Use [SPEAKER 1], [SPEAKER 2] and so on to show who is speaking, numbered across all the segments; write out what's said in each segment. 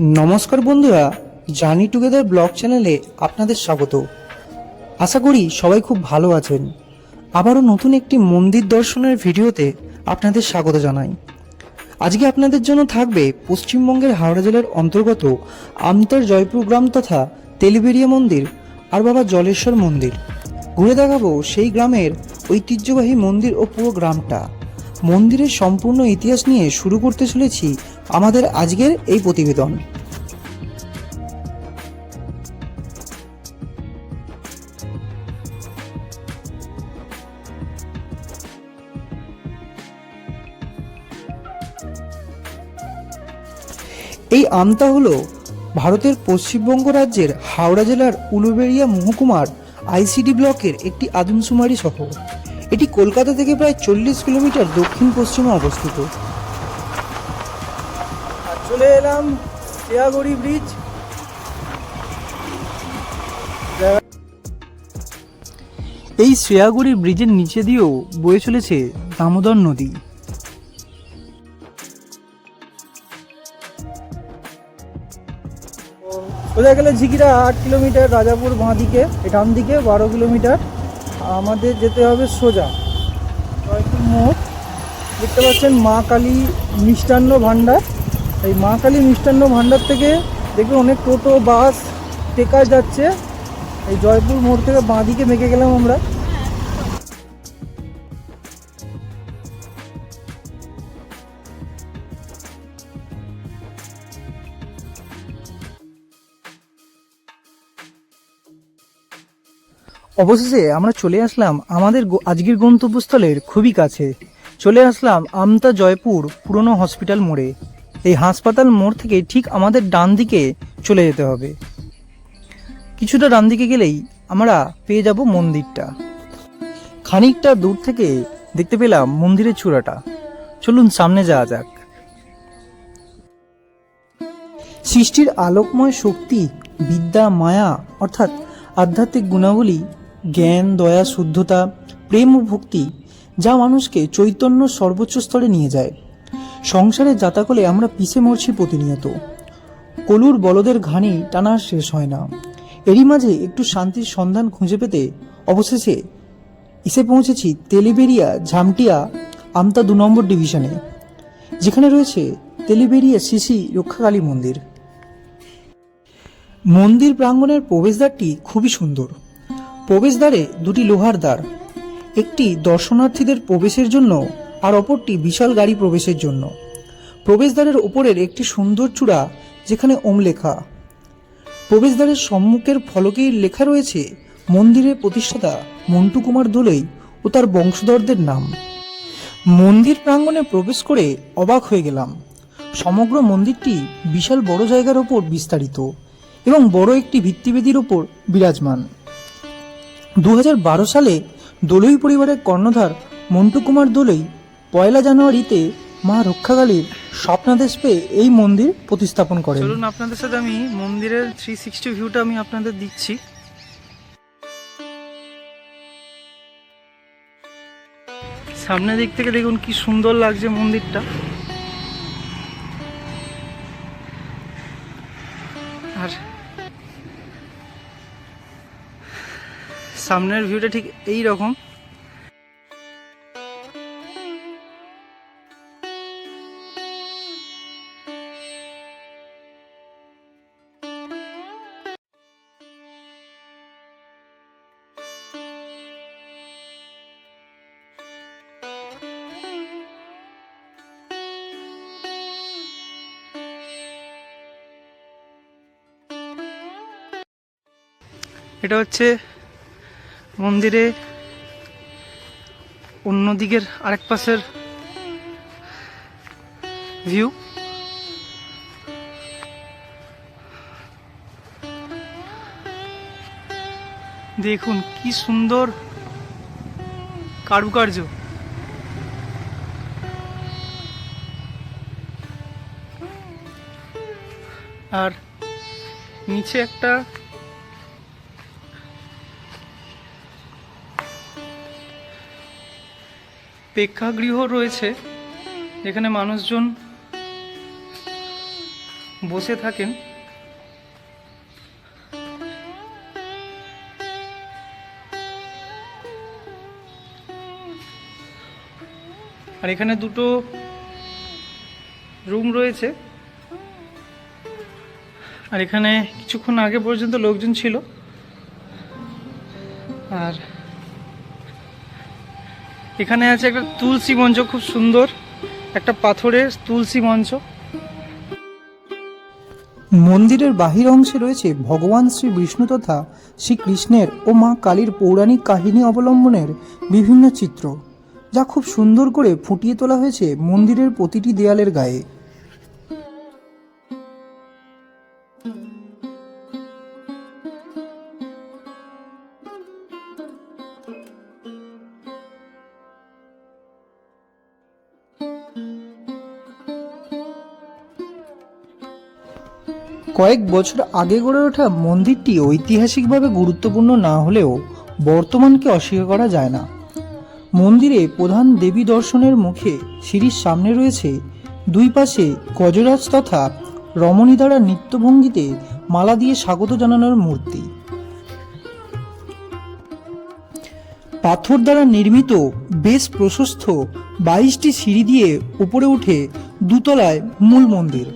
[SPEAKER 1] নমস্কার বন্ধুরা journey together blog চ্যানেলে আপনাদের স্বাগত। আশা করি সবাই খুব ভালো আছেন। আবারও নতুন একটি মন্দির দর্শনের ভিডিওতে আপনাদের স্বাগত জানাই। আজকে আপনাদের জন্য থাকবে পশ্চিমবঙ্গের হাওড়া জেলার অন্তর্গত আমতার জয়পুর গ্রাম তথা তেলিবেরিয়া মন্দির আর বাবা জলেশ্বর মন্দির। ঘুরে দেখাবো সেই গ্রামের ঐতিহ্যবাহী মন্দির ও পুরো গ্রামটা। মন্দিরের সম্পূর্ণ ইতিহাস নিয়ে শুরু করতে চলেছি আমাদের আজকের এই প্রতিবেদন। আমতা হলো ভারতের পশ্চিমবঙ্গ রাজ্যের হাওড়া জেলার উলুবেড়িয়া মহকুমার আইসিডি ব্লকের একটি আদমশুমারি শহর। এটি কলকাতা থেকে প্রায় চল্লিশ কিলোমিটার দক্ষিণ পশ্চিমে অবস্থিত চলে এলাম শেয়াগড়ি ব্রিজ। এই শ্রেয়াগুড়ি ব্রিজের নিচে দিয়েও বয়ে চলেছে দামোদর নদী। সোজা গেলে ঝিকিরা আট কিলোমিটার, রাজাপুর বাঁ দিকে, ডান দিকে বারো কিলোমিটার। আমাদের যেতে হবে সোজা। জয়পুর মোড়। দেখতে পাচ্ছেন মা কালী মিষ্টান্ন ভাণ্ডার। এই মা কালী মিষ্টান্ন ভাণ্ডার থেকে দেখবেন অনেক টোটো, বাস টেকা যাচ্ছে। এই জয়পুর মোড় থেকে বাঁ দিকে মেকে গেলাম আমরা। অবশেষে আমরা চলে আসলাম আমাদের আজকের গন্তব্যস্থলের খুবই কাছে। চলে আসলাম আমতা জয়পুর পুরনো হসপিটাল মোড়ে। এই হাসপাতাল মোড় থেকে ঠিক আমাদের ডান দিকে চলে যেতে হবে। কিছুটা ডান দিকে গেলেই আমরা পেয়ে যাব মন্দিরটা। খানিকটা দূর থেকে দেখতে পেলাম মন্দিরের চূড়াটা। চলুন সামনে যাওয়া যাক। সৃষ্টির আলোকময় শক্তি, বিদ্যা, মায়া অর্থাৎ আধ্যাত্মিক গুণাবলী জ্ঞান, দয়া, শুদ্ধতা, প্রেম ও ভক্তি যা মানুষকে চৈতন্য সর্বোচ্চ স্তরে নিয়ে যায়। সংসারে যাতাকলে আমরা পিছে মরছি প্রতিনিয়ত। কলুর বলদের ঘানি টানা শেষ হয় না। এরই মাঝে একটু শান্তির সন্ধান খুঁজে পেতে অবশেষে এসে পৌঁছেছি তেলিবেরিয়া ঝামটিয়া আমতা দু নম্বর ডিভিশনে, যেখানে রয়েছে তেলিবেরিয়া শিশি রক্ষাকালী মন্দির। মন্দির প্রাঙ্গণের প্রবেশদ্বারটি খুবই সুন্দর। প্রবেশদ্বারে দুটি লোহার দ্বার। একটি দর্শনার্থীদের প্রবেশের জন্য আর অপরটি বিশাল গাড়ি প্রবেশের জন্য। প্রবেশদ্বারের ওপরের একটি সুন্দর চূড়া যেখানে ওম লেখা। প্রবেশদ্বারের সম্মুখের ফলকেই লেখা রয়েছে মন্দিরের প্রতিষ্ঠাতা মন্টু কুমার দোলই ও তার বংশধরদের নাম। মন্দির প্রাঙ্গণে প্রবেশ করে অবাক হয়ে গেলাম। সমগ্র মন্দিরটি বিশাল বড় জায়গার ওপর বিস্তারিত এবং বড় একটি ভিত্তিবেদির ওপর বিরাজমান। দু হাজার বারো সালে দোলই পরিবারের কর্ণধার মন্টু কুমার দোলই পয়লা জানুয়ারিতে মা রক্ষাকালীর স্বপ্নাদেশ পেয়ে এই মন্দির প্রতিস্থাপন করেন। চলুন আপনাদের সাথে আমি মন্দিরের থ্রি সিক্সটি ভিউটা আমি আপনাদের দিচ্ছি। সামনের দিক থেকে দেখুন কি সুন্দর লাগছে মন্দিরটা। আর সামনের ভিউটা ঠিক এই রকম এটা হচ্ছে মন্দিরে অন্য দিকের আরেক পাশের ভিউ দেখুন কি সুন্দর কারুকার্য। আর নিচে একটা প্রেক্ষাগৃহ রয়েছে, যেখানে মানুষজন
[SPEAKER 2] বসে থাকেন। আর এখানে দুটো রুম রয়েছে। আর এখানে কিছুক্ষণ আগে পর্যন্ত লোকজন ছিল। এখানে আছে একটা তুলসী মঞ্চ, খুব সুন্দর। একটা পাথরের তুলসী মঞ্চ।
[SPEAKER 1] মন্দিরের বাহির অংশে রয়েছে ভগবান শ্রী বিষ্ণু তথা শ্রীকৃষ্ণের ও মা কালীর পৌরাণিক কাহিনী অবলম্বনের বিভিন্ন চিত্র, যা খুব সুন্দর করে ফুটিয়ে তোলা হয়েছে মন্দিরের প্রতিটি দেয়ালের গায়ে। কয়েক বছর আগে গড়ে ওঠা মন্দিরটি ঐতিহাসিকভাবে গুরুত্বপূর্ণ না হলেও বর্তমানকে অস্বীকার করা যায় না। মন্দিরে প্রধান দেবী দর্শনের মুখে সিঁড়ির সামনে রয়েছে দুই পাশে গজরাজ তথা রমণী দ্বারা নৃত্যভঙ্গিতে মালা দিয়ে স্বাগত জানানোর মূর্তি। পাথর দ্বারা নির্মিত বেশ প্রশস্ত বাইশটি সিঁড়ি দিয়ে উপরে উঠে দুতলায় মূল মন্দির।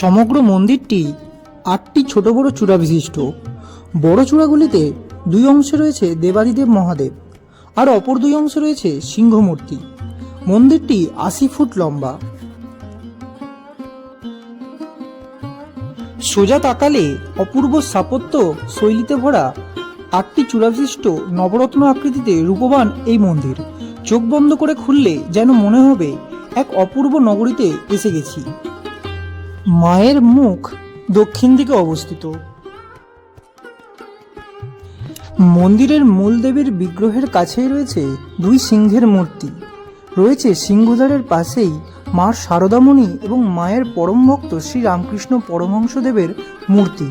[SPEAKER 1] সমগ্র মন্দিরটি আটটি ছোট বড় চূড়া বিশিষ্ট। বড় চূড়াগুলিতে দুই অংশে রয়েছে দেবাদিদেব মহাদেব আর অপর দুই অংশে রয়েছে সিংহমূর্তি। মন্দিরটি আশি ফুট লম্বা। সোজা তাকালে অপূর্ব স্থাপত্য শৈলীতে ভরা আটটি চূড়াবিশিষ্ট নবরত্ন আকৃতিতে রূপবান এই মন্দির। চোখ বন্ধ করে খুললে যেন মনে হবে এক অপূর্ব নগরীতে এসে গেছি। মায়ের মুখ দক্ষিণ দিকে অবস্থিত। মন্দিরের মূল দেবীর বিগ্রহের কাছেই রয়েছে দুই সিংহের মূর্তি। রয়েছে সিংহদ্বারের পাশেই মা শারদামণি এবং মায়ের পরম ভক্ত শ্রী রামকৃষ্ণ পরমহংসদেবের মূর্তি।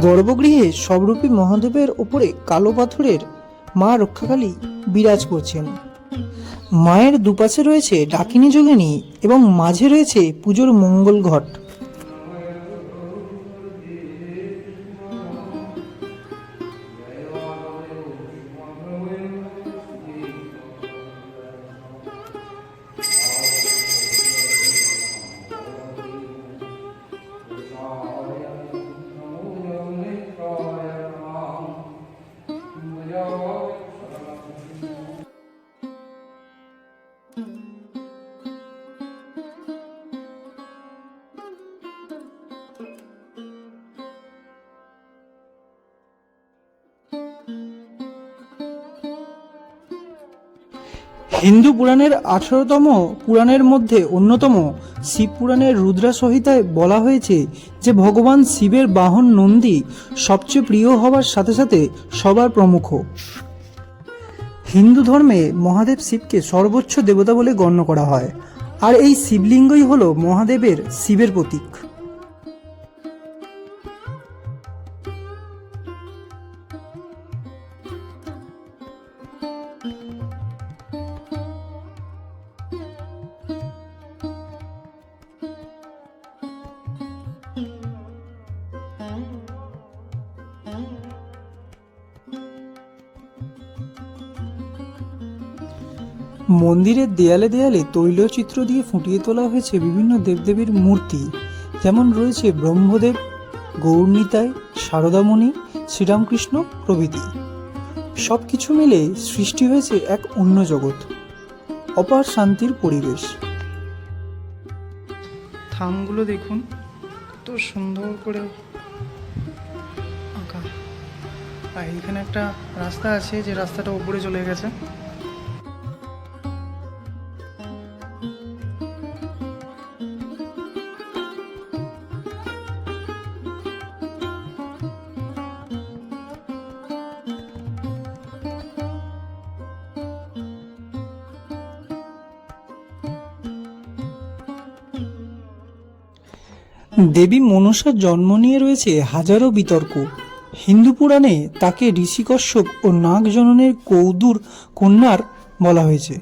[SPEAKER 1] গর্ভগৃহে সবরূপী মহাদেবের ওপরে কালো পাথরের মা রক্ষাকালী বিরাজ করছেন। মায়ের দুপাশে রয়েছে ডাকিনী যোগিনী এবং মাঝে রয়েছে পুজোর মঙ্গল ঘট। হিন্দু পুরাণের আঠারোতম পুরাণের মধ্যে অন্যতম শিব পুরাণের রুদ্রা সংহিতায় বলা হয়েছে যে ভগবান শিবের বাহন নন্দী সবচেয়ে প্রিয় হওয়ার সাথে সাথে সবার প্রমুখ। হিন্দু ধর্মে মহাদেব শিবকে সর্বোচ্চ দেবতা বলে গণ্য করা হয়। আর এই শিবলিঙ্গই হল মহাদেবের শিবের প্রতীক। মন্দিরের দেয়ালে দেয়ালে তৈলচিত্র দিয়ে ফুটিয়ে তোলা হয়েছে বিভিন্ন দেবদেবীর মূর্তি। যেমন রয়েছে ব্রহ্মদেব, গৌরনীতাই শারদামণি শ্রীরামকৃষ্ণ প্রভৃতি। সব কিছু মিলে সৃষ্টি হয়েছে এক অন্য জগৎ, অপার শান্তির পরিবেশ।
[SPEAKER 2] থামগুলো দেখুন, কত সুন্দর করে আঁকা। আর এখানে একটা রাস্তা আছে, যে রাস্তাটা উপরে চলে গেছে।
[SPEAKER 1] দেবী মনসার জন্ম নিয়ে রয়েছে হাজারো বিতর্ক। হিন্দু পুরাণে তাকে ঋষি কশ্যপ ও নাগ জননের কৌদুর কন্যার বলা হয়েছে।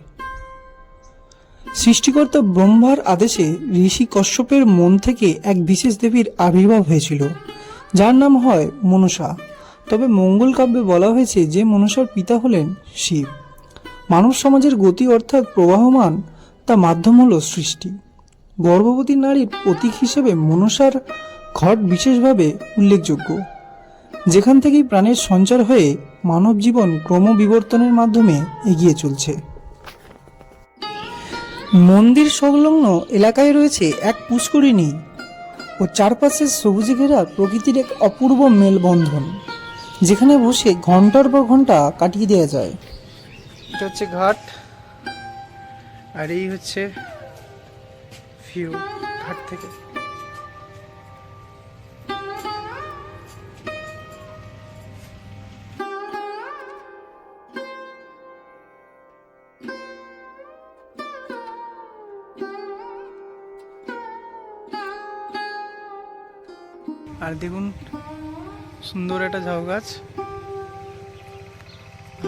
[SPEAKER 1] সৃষ্টিকর্তা ব্রহ্মার আদেশে ঋষি কশ্যপের মন থেকে এক বিশেষ দেবীর আবির্ভাব হয়েছিল, যার নাম হয় মনসা। তবে মঙ্গল কাব্যে বলা হয়েছে যে মনসার পিতা হলেন শিব। মানব সমাজের গতি অর্থাৎ প্রবাহমান তা মাধ্যম হল সৃষ্টি। গর্ভবতী নারীর প্রতীক হিসেবে মনসার ঘট বিশেষভাবে উল্লেখযোগ্য। যেখান থেকেই প্রাণের সঞ্চার হয়ে মানব জীবন ক্রমবিবর্তনের মাধ্যমে এগিয়ে চলছে। মন্দির সংলগ্ন এলাকায় রয়েছে এক পুষ্করিণী ও চারপাশে সবুজে ঘেরা প্রকৃতির এক অপূর্ব মেলবন্ধন, যেখানে বসে ঘণ্টার পর ঘণ্টা কাটিয়ে দেওয়া যায়।
[SPEAKER 2] এটা হচ্ছে ঘাট, আর এই হচ্ছে ভিউ ঘাট থেকে। আর দেখুন সুন্দর একটা ঝাউ গাছ।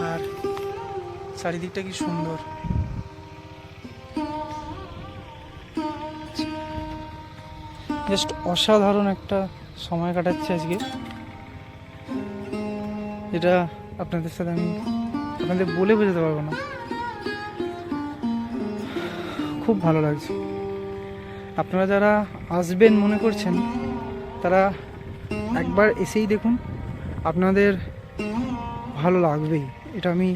[SPEAKER 2] আর চারিদিকটা কি সুন্দর। জাস্ট অসাধারণ একটা সময় কাটাচ্ছি আজকে। যেটা আপনাদের সাথে আমি আপনাদের বলে বোঝাতে পারব না। খুব ভালো লাগছে। আপনারা যারা আসবেন মনে করছেন, তারা একবার এসেই দেখুন, আপনাদের ভালো লাগবেই। এটা আমি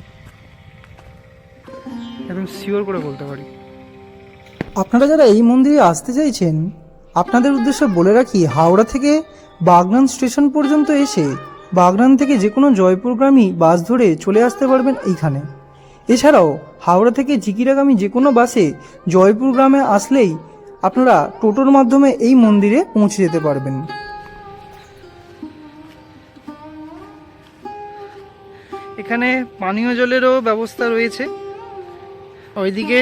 [SPEAKER 2] একদম শিওর করে বলতে পারি।
[SPEAKER 1] আপনারা যারা এই মন্দিরে আসতে চাইছেন আপনাদের উদ্দেশ্যে বলে রাখি, হাওড়া থেকে বাগনান স্টেশন পর্যন্ত এসে বাগনান থেকে যে কোনো জয়পুরগামী বাস ধরে চলে আসতে পারবেন এইখানে। এছাড়াও, হাওড়া থেকে জিকিরাগামী যে কোনো বাসে জয়পুর গ্রামে আসলেই আপনারা টোটোর মাধ্যমে এই মন্দিরে পৌঁছে যেতে পারবেন।
[SPEAKER 2] এখানে পানীয় জলেরও ব্যবস্থা রয়েছে। ওইদিকে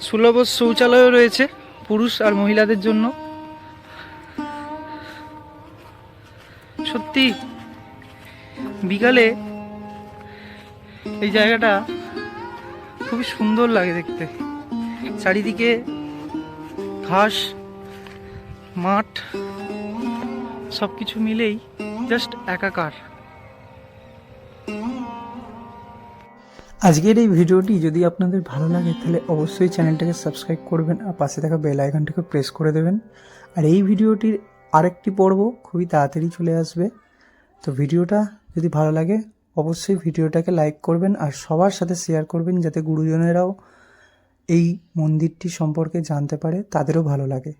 [SPEAKER 2] সুলভ শৌচালয়ও রয়েছে। পুরুষ আর মহিলাদের জন্য। সত্যি, বিকালে এই জায়গাটা খুবই সুন্দর লাগে দেখতে। চারিদিকে ঘাস, মাঠ সব কিছু মিলেই জাস্ট একাকার।
[SPEAKER 1] আজকের এই ভিডিওটি যদি আপনাদের ভালো লাগে, তাহলে অবশ্যই চ্যানেলটাকে সাবস্ক্রাইব করবেন আর পাশে থাকা বেল আইকনটাকে প্রেস করে দেবেন। আর এই ভিডিওটির আরেকটি পর্ব খুবই তাড়াতাড়ি চলে আসবে। তো ভিডিওটা যদি ভালো লাগে, অবশ্যই ভিডিওটাকে লাইক করবেন আর সবার সাথে শেয়ার করবেন, যাতে গুরুজনেরাও এই মন্দিরটি সম্পর্কে জানতে পারে, তাদেরও ভালো লাগে।